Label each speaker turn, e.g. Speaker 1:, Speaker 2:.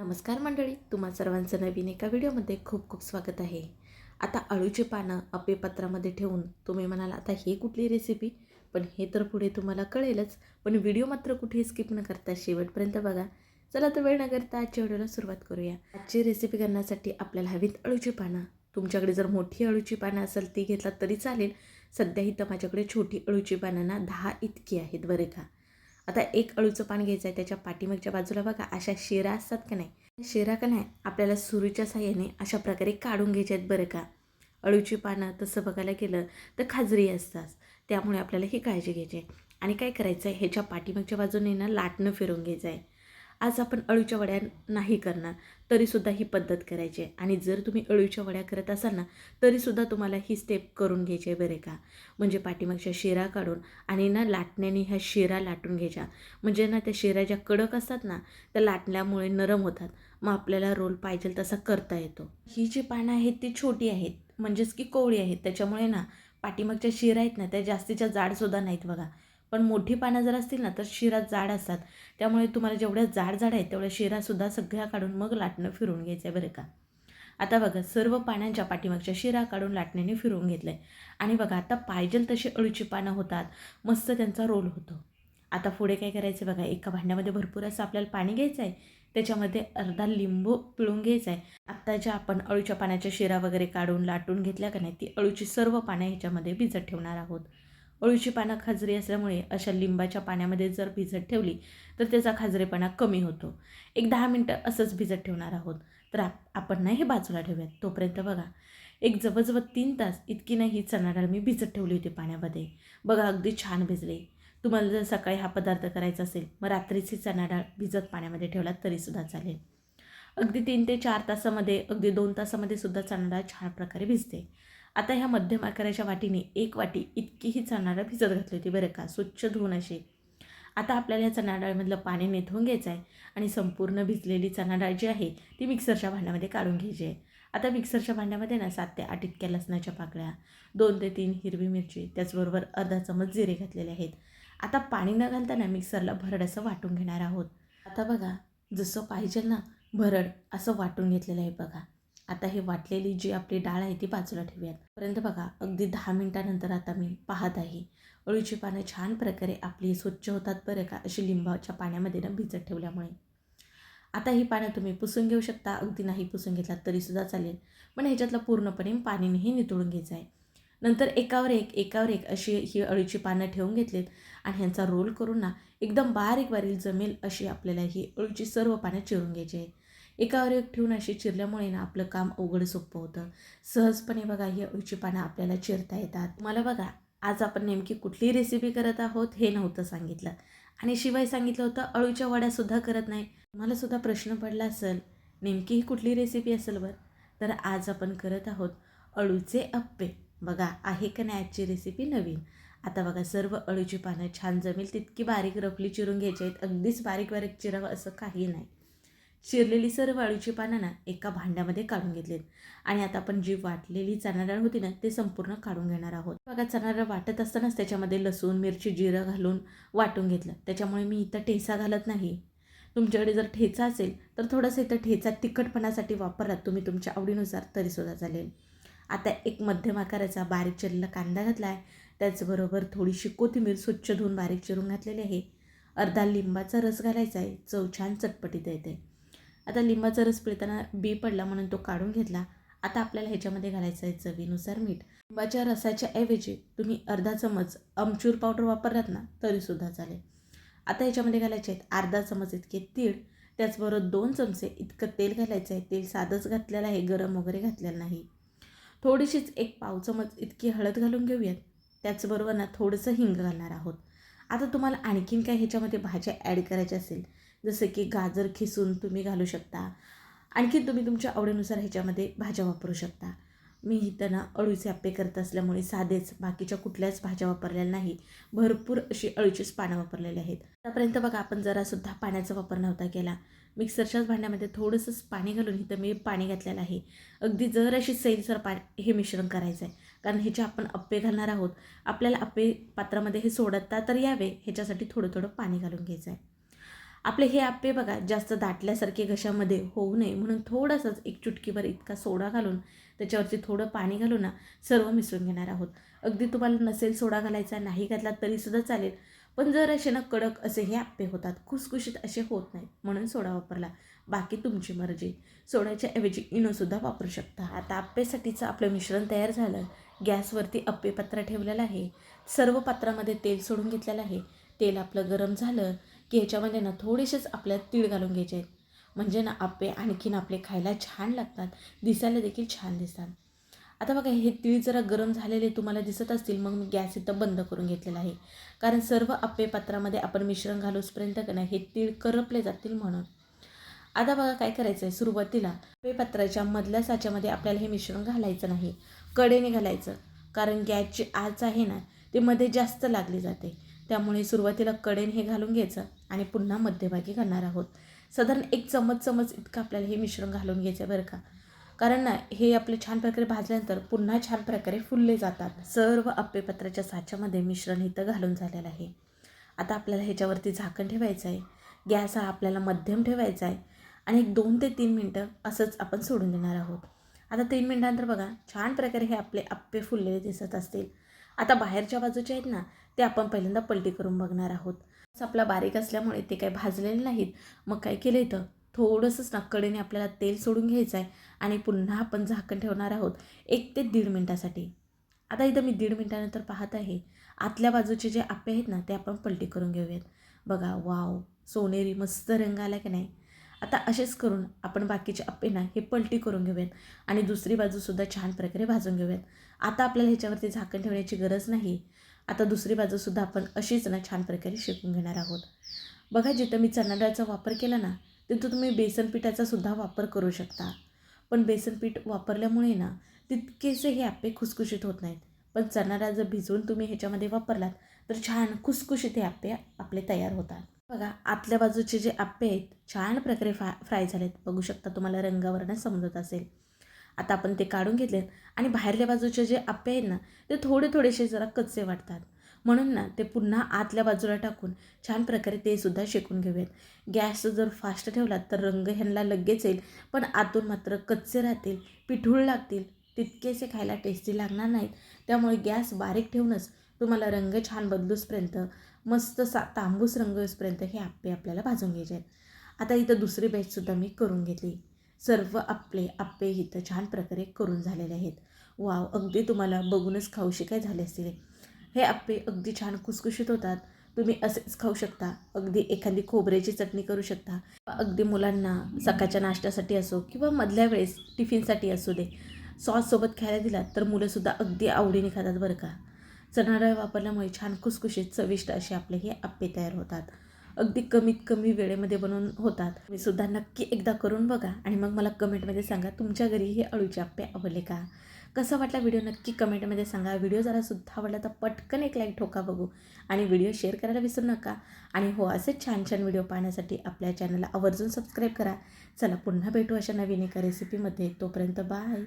Speaker 1: नमस्कार मंडळी तुम्हा सर्वांचं नवीन एका व्हिडिओमध्ये खूप खूप स्वागत आहे. आता अळूची पानं अपेपत्रामध्ये ठेवून तुम्ही म्हणाल आता हे कुठली रेसिपी पण हे तर पुढे तुम्हाला कळेलच. पण व्हिडिओ मात्र कुठेही स्किप न करता शेवटपर्यंत बघा. चला तर वेळ न करता आजच्या व्हिडिओला सुरुवात करूया. आजची रेसिपी करण्यासाठी आपल्याला हवीत अळूची पानं. तुमच्याकडे जर मोठी अळूची पानं असेल ती घेतलात तरी चालेल. सध्या इथं माझ्याकडे छोटी अळूची पानं ना दहा इतकी आहेत बरे का. आता एक अळूचं पान घ्यायचं आहे त्याच्या पाठीमागच्या बाजूला बघा अशा शेरा असतात का नाही? शेरा का नाही? आपल्याला सुरीच्या साह्याने अशा प्रकारे काढून घ्यायचे आहेत बरं का. अळूची पानं तसं बघायला गेलं तर खाजरी असतात. त्यामुळे आपल्याला ही काळजी घ्यायची आहे. आणि काय करायचं आहे ह्याच्या पाठीमागच्या बाजूने ना लाटणं फिरून घ्यायचं आहे आज आपण अळूच्या वड्या नाही करणार तरीसुद्धा ही पद्धत करायची आहे. आणि जर तुम्ही अळूच्या वड्या करत असाल ना तरीसुद्धा तुम्हाला ही स्टेप करून घ्यायची आहे बरे का. म्हणजे पाठीमागच्या शिरा काढून आणि ना लाटण्याने ह्या शिरा लाटून घ्यायच्या. म्हणजे ना त्या शिरा ज्या कडक असतात ना त्या लाटल्यामुळे नरम होतात. मग आपल्याला रोल पाहिजे तसा करता येतो. ही जी पानं आहेत ती छोटी आहेत. म्हणजेच की कोवळी आहेत. त्याच्यामुळे ना पाठीमागच्या शिरा आहेत ना त्या जास्तीच्या जाडसुद्धा नाहीत बघा. पण मोठी पानं जर असतील ना तर शिरा जाड असतात. त्यामुळे तुम्हाला जेवढ्या जाड जाड आहेत तेवढ्या शिरासुद्धा सगळ्या काढून मग लाटणं फिरून घ्यायचं आहे बरं का. आता बघा सर्व पानांच्या पाठीमागच्या शिरा काढून लाटण्याने फिरवून घेतलं आहे आणि बघा आता पाहिजे तशी अळूची पानं होतात. मस्त त्यांचा रोल होतो. आता पुढे काय करायचं बघा एका भांड्यामध्ये भरपूर असं आपल्याला पाणी घ्यायचं आहे त्याच्यामध्ये अर्धा लिंबू पिळून घ्यायचा आहे आत्ता ज्या आपण अळूच्या पाण्याच्या शिरा वगैरे काढून लाटून घेतल्या का नाही ती अळूची सर्व पानं ह्याच्यामध्ये भिजत ठेवणार आहोत. अळूची पानं खाजरी असल्यामुळे अशा लिंबाच्या पाण्यामध्ये जर भिजत ठेवली तर त्याचा खाजरेपणा कमी होतो. एक दहा मिनटं असंच भिजत ठेवणार आहोत. तर आप आपण नाही हे बाजूला ठेवूयात. तोपर्यंत बघा एक जवळजवळ तीन तास इतकी नाही ही चणा डाळ मी भिजत ठेवली होती पाण्यामध्ये. बघा अगदी छान भिजले. तुम्हाला जर सकाळी हा पदार्थ करायचा असेल मग रात्रीची चणा डाळ भिजत पाण्यामध्ये ठेवला तरीसुद्धा चालेल. अगदी तीन ते चार तासामध्ये अगदी दोन तासामध्ये सुद्धा चणा डाळ छान प्रकारे भिजते. आता ह्या मध्यम आकाराच्या वाटीने एक वाटी इतकी ही भिजत घातली होती बरं का स्वच्छ धुवून अशी. आता आपल्याला ह्या चणाडाळमधलं पाणी नेथून घ्यायचं आहे आणि संपूर्ण भिजलेली चणा डाळ जी आहे ती मिक्सरच्या भांड्यामध्ये काढून घ्यायची आहे. आता मिक्सरच्या भांड्यामध्ये ना सात ते आठ इतक्या लसणाच्या पाकळ्या दोन ते तीन हिरवी मिरची त्याचबरोबर अर्धा चमच जिरे घातलेले आहेत. आता पाणी न घालताना मिक्सरला भरड असं वाटून घेणार आहोत. आता बघा जसं पाहिजे ना भरड असं वाटून घेतलेलं आहे बघा. आता हे वाटलेली जी आपली डाळ आहे ती बाजूला ठेवूयात. पर्यंत बघा अगदी दहा मिनटानंतर आता मी पाहत आहे. अळूची पानं छान प्रकारे आपली स्वच्छ होतात बरं का अशी लिंबाच्या पाण्यामध्ये ना भिजत ठेवल्यामुळे. आता ही पानं तुम्ही पुसून घेऊ शकता. अगदी नाही पुसून घेतलात तरीसुद्धा चालेल. पण ह्याच्यातलं पूर्णपणे पाणीनेही नितळून घ्यायचं आहे. नंतर एकावर एक एकावर एक अशी ही अळीची पानं ठेवून घेतलीत आणि ह्यांचा रोल करून ना एकदम बारीक बारीक जमेल अशी आपल्याला ही अळूची सर्व पानं चिरून घ्यायची आहे एकावर एक ठेवून अशी चिरल्यामुळे ना आपलं काम अवघड सोपं होतं. सहजपणे बघा ही अळूची पानं आपल्याला चिरता येतात. मला बघा आज आपण नेमकी कुठली रेसिपी करत आहोत हे नव्हतं सांगितलं. आणि शिवाय सांगितलं होतं अळूच्या वड्यासुद्धा करत नाही. मला सुद्धा प्रश्न पडला असेल नेमकी ही कुठली रेसिपी असेल बरं? तर आज आपण करत आहोत अळूचे अप्पे. बघा आहे का नाही आजची रेसिपी नवीन? आता बघा सर्व अळूची पानं छान जमेल तितकी बारीक रफली चिरून घ्यायची आहेत. अगदीच बारीक बारीक चिरावं असं काही नाही. चिरलेली सर्व अळूची पानं ना एका भांड्यामध्ये काढून घेतलीत. आणि आता आपण जी वाटलेली चणा डाळ होती ना ते संपूर्ण काढून घेणार आहोत. बघा चणाडाळ वाटत असतानाच त्याच्यामध्ये लसूण मिरची जिरं घालून वाटून घेतलं. त्याच्यामुळे मी इथं ठेचा घालत नाही. तुमच्याकडे जर ठेचा असेल तर थोडंसं इथं ठेचा तिखटपणासाठी वापरलात तुम्ही तुमच्या आवडीनुसार तरीसुद्धा चालेल. आता एक मध्यम आकाराचा बारीक चिरलेला कांदा घातला आहे त्याचबरोबर थोडीशी कोथिंबीर स्वच्छ धुवून बारीक चिरून घातलेली आहे. अर्धा लिंबाचा रस घालायचा आहे. चव छान चटपटीत येते. आता लिंबाचा रस पिळताना बी पडला म्हणून तो काढून घेतला. आता आपल्याला ह्याच्यामध्ये घालायचं आहे चवीनुसार मीठ. लिंबाच्या रसाच्या ऐवजी तुम्ही अर्धा चमच अमचूर पावडर वापरलात ना तरीसुद्धा चालेल. आता ह्याच्यामध्ये घालायचे आहेत अर्धा चमच इतके तीळ त्याचबरोबर दोन चमचे इतकं तेल घालायचं आहे. तेल साधंच घातलेलं आहे गरम वगैरे घातलेलं नाही. थोडीशीच एक पाव चमच इतकी हळद घालून घेऊयात. त्याचबरोबर ना थोडंसं हिंग घालणार आहोत. आता तुम्हाला आणखीन काय ह्याच्यामध्ये भाज्या ॲड करायच्या असेल जसं की गाजर खिसून तुम्ही घालू शकता. आणखी तुम्ही तुमच्या आवडीनुसार ह्याच्यामध्ये भाज्या वापरू शकता. मी त्यांना अळूचे आप्पे करत असल्यामुळे साधेच बाकीच्या कुठल्याच भाज्या वापरलेल्या नाही. भरपूर अशी अळूचीच पानं वापरलेली आहेत. आतापर्यंत बघा आपण जरासुद्धा पाण्याचा वापर नव्हता केला. मिक्सरच्याच भांड्यामध्ये थोडंसंच पाणी घालून इथं मी पाणी घातलेलं आहे. अगदी जर अशी सैलसर पा हे मिश्रण करायचं आहे कारण ह्याचे आपण अप्पे घालणार आहोत आपल्याला अप्पे पात्रामध्ये हे सोडता तर यावे. ह्याच्यासाठी थोडं थोडं पाणी घालून घ्यायचं आहे आपले हे आप्पे बघा जास्त दाटल्यासारखे घशामध्ये होऊ नये. म्हणून थोडंसंच एक चुटकीवर इतका सोडा घालून त्याच्यावरती थोडं पाणी घालून ना सर्व मिसळून घेणार आहोत. अगदी तुम्हाला नसेल सोडा घालायचा नाही घातला तरीसुद्धा चालेल. पण जर असे ना कडक असे हे आप्पे होतात खुसखुशीत असे होत नाहीत म्हणून सोडा वापरला. बाकी तुमची मर्जी. सोड्याच्या ऐवजी इनोसुद्धा वापरू शकता. आता आप्पेसाठीचं आपलं मिश्रण तयार झालं. गॅसवरती अप्पे पात्र ठेवलेलं आहे. सर्व पात्रामध्ये तेल सोडून घेतलेलं आहे. तेल आपलं गरम झालं. की ह्याच्यामध्ये ना थोडेसेच आपल्याला तीळ घालून घ्यायचे आहेत. म्हणजे ना आप्पे आणखीन आपले खायला छान लागतात. दिसायला देखील छान दिसतात. आता बघा हे तीळ जरा गरम झालेले तुम्हाला दिसत असतील मग मी गॅस इथं बंद करून घेतलेला आहे. कारण सर्व आप्पे पात्रामध्ये आपण मिश्रण घालूसपर्यंत का नाही हे तीळ करपले जातील म्हणून. आता बघा काय करायचं आहे सुरुवातीला पेपात्राच्या मधल्या साच्यामध्ये आपल्याला हे मिश्रण घालायचं नाही. कडेने घालायचं. कारण गॅसची आच आहे ना ते मध्ये जास्त लागली जाते. त्यामुळे सुरुवातीला कडेन हे घालून घ्यायचं आणि पुन्हा मध्यभागी घालणार आहोत. साधारण एक चमच चमच इतकं आपल्याला हे मिश्रण घालून घ्यायचं बरं का. कारण ना हे आपले छान प्रकारे भाजल्यानंतर पुन्हा छान प्रकारे फुलले जातात. सर्व आप्पेपत्राच्या साच्यामध्ये मिश्रण इथं घालून झालेलं आहे. आता आपल्याला ह्याच्यावरती झाकण ठेवायचं आहे. गॅस हा आपल्याला मध्यम ठेवायचा आहे. आणि एक दोन ते तीन मिनटं असंच आपण सोडून देणार आहोत. आता तीन मिनटानंतर बघा छान प्रकारे हे आपले आप्पे फुललेले दिसत असतील. आता बाहेरच्या बाजूचे आहेत ना ते आपण पहिल्यांदा पलटी करून बघणार आहोत. आपला बारीक असल्यामुळे ते काही भाजलेले नाहीत. मग काय केलं इथं? थोडंसंच नक्कडीने आपल्याला तेल सोडून घ्यायचं आहे आणि पुन्हा आपण झाकण ठेवणार आहोत एक ते दीड मिनटासाठी. आता इथं मी दीड मिनटानंतर पाहत आहे. आतल्या बाजूचे जे आप्पे आहेत ना ते आपण पलटी करून घेऊयात. बघा वाव! सोनेरी मस्त रंग आला की नाही? आता असेच करून आपण बाकीचे आप्पे ना हे पलटी करून घेऊयात आणि दुसरी बाजूसुद्धा छान प्रकारे भाजून घेऊयात. आता आपल्याला ह्याच्यावरती झाकण ठेवण्याची गरज नाही. आता दुसरी बाजूसुद्धा आपण अशीच ना छान प्रकारे शेकून घेणार आहोत. बघा जिथं मी चणा डाळचा वापर केला ना तिथं तुम्ही बेसन पिठाचा सुद्धा वापर करू शकता. पण बेसन पीठ वापरल्यामुळे ना तितकेसे हे आप्पे खुसखुशीत होत नाहीत. पण चणा डाळ जर भिजवून तुम्ही ह्याच्यामध्ये वापरलात तर छान खुसखुशीत हे आप्पे आपले तयार होतात. बघा आतल्या बाजूचे जे आप्पे आहेत छान प्रकारे फ्रा फ्राय झालेत. बघू शकता तुम्हाला रंगावरनं समजत असेल. आता आपण ते काढून घेतले आणि बाहेरल्या बाजूचे जे आप्पे आहेत ना ते थोडे थोडेसे जरा कच्चे वाटतात. म्हणून ना ते पुन्हा आतल्या बाजूला टाकून छान प्रकारे ते सुद्धा शेकून घेऊयात. गॅस जर फास्ट ठेवला तर रंग ह्यांना लगेच येईल पण आतून मात्र कच्चे राहतील पिठूळ लागतील तितकेसे खायला टेस्टी लागणार नाहीत. त्यामुळे गॅस बारीक ठेवूनच तुम्हाला रंग छान बदलूसपर्यंत मस्त सा तांबूस रंग येऊसपर्यंत हे आप्पे आपल्याला भाजून घ्यायचे आहेत. आता इथं दुसरी बॅचसुद्धा मी करून घेतली. सर्व आपले आप्पे इथं छान प्रकारे करून झालेले आहेत. वाव अगदी तुम्हाला बघूनच खाऊशी काय झाले असतील हे. आप्पे अगदी छान खुसखुशीत होतात. तुम्ही असेच खाऊ शकता. अगदी एखादी खोबऱ्याची चटणी करू शकता. अगदी मुलांना सकाळच्या नाश्त्यासाठी असो किंवा मधल्या वेळेस टिफिनसाठी असू दे. सॉससोबत खायला दिलात तर मुलंसुद्धा अगदी आवडीने खातात बरं का. चणाडाळ वापरल्यामुळे छान खुसखुशीत चविष्ट असे आपले हे आप्पे तयार होतात. अगदी कमीत कमी वेळेमध्ये बनवून होतात. मी सुद्धा नक्की एकदा करून बघा आणि मग मला कमेंटमध्ये सांगा तुमच्या घरी हे अळूचे आप्पे आवडले का? कसा वाटला व्हिडिओ नक्की कमेंटमध्ये सांगा. व्हिडिओ जरा सुद्धा आवडला तर पटकन एक लाईक ठोका बघू आणि व्हिडिओ शेअर करायला विसरू नका. आणि हो असे छान छान व्हिडिओ पाहण्यासाठी आपल्या चॅनलला आवर्जून सबस्क्राईब करा. चला पुन्हा भेटू अशा नवीन एका रेसिपीमध्ये तोपर्यंत बाय.